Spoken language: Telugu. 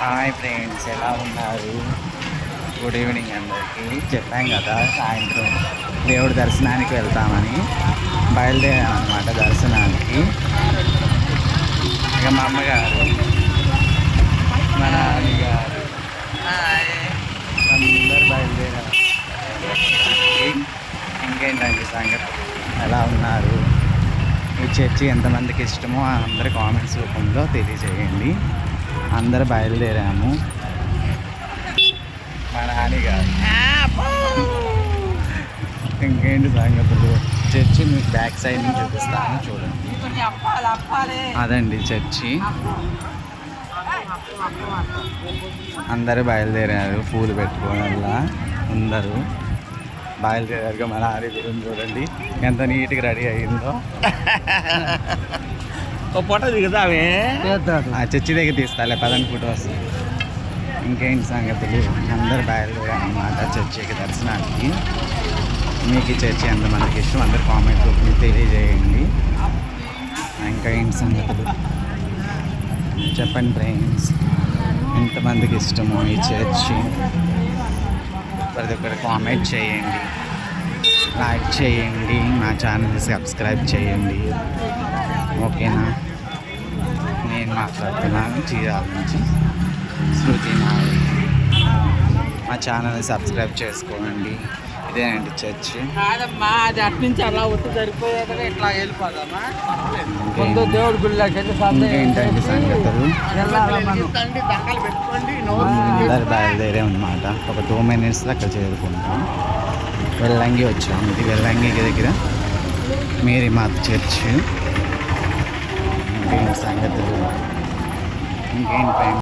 హాయ్ ఫ్రెండ్స్ ఎలా ఉన్నారు? గుడ్ ఈవినింగ్ అందరికీ. చెప్పాం కదా సాయంత్రం దేవుడి దర్శనానికి వెళ్తామని బయలుదేరాం అనమాట దర్శనానికి. ఇక మా అమ్మగారు మా నాన్నగారు అందరు బయలుదేరారు. ఇంకేంటండి సంగతి? ఎలా ఉన్నారు? ఈ చర్చి ఎంతమందికి ఇష్టమో అందరి కామెంట్స్ రూపంలో తెలియజేయండి. అందరు బయలుదేరాము. మా నాన్నగారు ఇంకేంటి సంగతులు? చర్చి మీకు బ్యాక్ సైడ్ నుంచి చూపిస్తాను చూడండి. అదండి చర్చి. అందరూ బయలుదేరారు పూలు పెట్టుకోవడం అందరూ. బయలుదేరారు మన ఆరోగ్యం చూడండి. ఎంత నీట్గా రెడీ అయిందో. ఓ ఫోటో దిగుతావే? ఆ చర్చి దగ్గర తీస్తాలే పదని ఫోటోస్. ఇంకేంటి సంగతులు? అందరు బయలుదేరారు అన్నమాట చర్చికి దర్శనానికి. మీకు ఈ చర్చి ఎంతమందికి ఇష్టం? అందరు కామెంట్ రూపంలో తెలియజేయండి. ఇంకా ఏంటి సంగతులు? చెప్పండి ఫ్రెండ్స్. ఎంతమందికి ఇష్టమో ఈ చర్చి? ప్రతి ఒక్కరు కామెంట్ చేయండి. లైక్ చేయండి. మా ఛానల్ని సబ్స్క్రైబ్ చేయండి. ఓకేనా? మాట్లాడుతున్నాను. చీరాల నుంచి మా ఛానల్ని సబ్స్క్రైబ్ చేసుకోండి. ఇదేనండి చర్చ్. అది అలా ఒట్టు సరిపోయేదా ఇట్లా వెళ్ళిపోదామా? కొంత దేవుడి గుళ్ళకి వెళ్ళి ఇంకేంటండి సంగతులు? అందరు బయలుదేరే అనమాట ఒక టూ మినిట్స్లో అక్కడ చేరుకుంటాం. వెల్లంగి వచ్చాం. ఇది వెల్లంగి దగ్గర. మేరీ మాత చర్చ్. ఇంకేంటి సంగతులు ఇంకేంటి